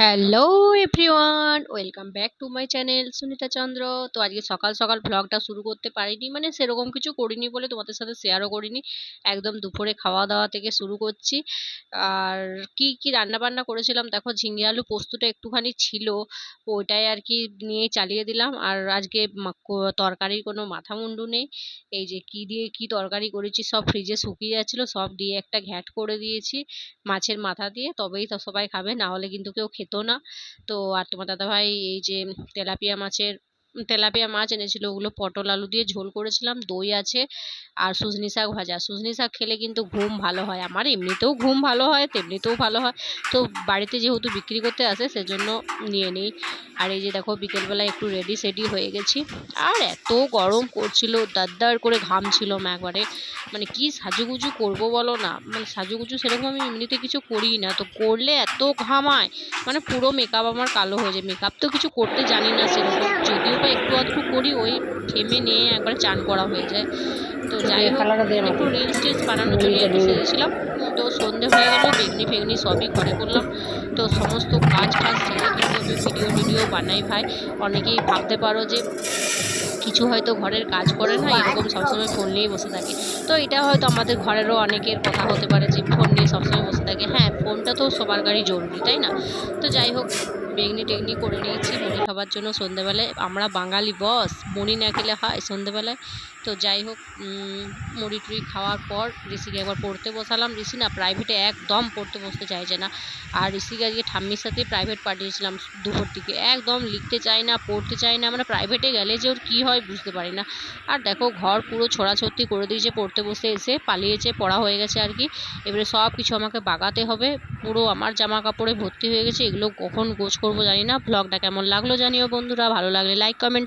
Hello everyone, welcome back to my channel Sunita Chandra. তো আজকে সকাল সকাল ভ্লগটা শুরু করতে পারিনি মানে সেরকম কিছু করিনি বলে তোমাদের সাথে শেয়ারও করিনি। একদম দুপুরে খাওয়া দাওয়া থেকে শুরু করছি। আর কি কি রান্না বান্না করেছিলাম দেখো, ঝিঙে আলু পোস্তটা একটুখানি ছিল, ওইটাই আর কি নিয়ে চালিয়ে দিলাম। আর আজকে তরকারির কোনো মাথা মুন্ডু নেই। এই যে কি দিয়ে কি তরকারি করেছি সব ফ্রিজে শুকিয়ে যাচ্ছিল, সব দিয়ে একটা ঘ্যাট করে দিয়েছি মাছের মাথা দিয়ে, তবেই তো সবাই খাবে, না হলে কিন্তু কেউ খেত না। তো আর তোমার দাদাভাই এই যে তেলাপিয়া মাছের তেলাপিয়া মাছ এনেছিল, ওগুলো পটল, আলু দিয়ে ঝোল করেছিলাম, দই আছে আর সুজনি শাক ভাজা। সুজনি শাক খেলে কিন্তু ঘুম ভালো হয়। আমার এমনিতেও ঘুম ভালো হয়, তেমনিতেও ভালো হয়। তো বাড়িতে যেহেতু বিক্রি করতে আসে, সেজন্য নিয়ে নিই। আর এই যে দেখো বিকেলবেলা একটু রেডি সেডি হয়ে গেছি। আর এত গরম করছিল দাদ্দার করে ঘামছিলাম একবারে। মানে কি সাজুগুজু করব বলো না? মানে সাজুগুজু সেরকম আমি এমনিতে কিছু করি না। তো করলে এত ঘামায় মানে পুরো মেকআপ আমার কালো হয়ে যায়। মেকআপ তো কিছু করতে জানি না সেরকম। যদিও বা একটু আধটু করি ওই ঘেমে নিয়ে একবার চান করা হয়ে যায়। তো যাই হোক একটু রিলস টিলস বানানোর জন্য একটু সেরেছিলাম তো সন্ধে হয়ে গেল বেগনি ফেগনি সবই ঘরে করলাম। তো সমস্ত কাজ ফাজ সেরে কিন্তু আমি ভিডিও টিডিও বানাই ভাই। অনেকেই ভাবতে পারো যে কিছু হয়তো ঘরের কাজ করে না এরকম সবসময় ফোন নিয়ে বসে থাকে। তো এটা হয়তো আমাদের ঘরেরও অনেকের কথা হতে পারে যে ফোন নিয়ে সবসময় বসে থাকে। হ্যাঁ ফোনটা তো সবার গাড়ি জরুরি তাই না? তো যাই হোক বেগনি টেগনি করে নিয়েছি, মুড়ি খাবার জন্য সন্ধেবেলায়। আমরা বাঙালি বস, মুড়ি না খেলে হয় সন্ধেবেলায়। তো যাই হোক মুড়ি টুড়ি খাওয়ার পর ঋষিকে একবার পড়তে বসালাম। ঋষি না প্রাইভেটে একদম পড়তে বসতে চাইছে না। আর ঋষিকে আজকে ঠাম্মির সাথে প্রাইভেট পাঠিয়েছিলাম দুপুর দিকে। একদম লিখতে চায় না, পড়তে চায় না। আমরা প্রাইভেটে গেলে যে ওর কী হয় বুঝতে পারি না। আর দেখো, ঘর পুরো ছোড়াছড়ি করে দিয়েছে পড়তে বসে এসে, পালিয়েছে, পড়া হয়ে গেছে আর কি। এবারে সব কিছু আমাকে বাগাতে হবে। পুরো আমার জামা কাপড়ে ভর্তি হয়ে গেছে। এগুলো কখন গোছ করব জানি না। ব্লগটা কেমন লাগল জানিও বন্ধুরা। ভালো লাগলে লাইক কমেন্ট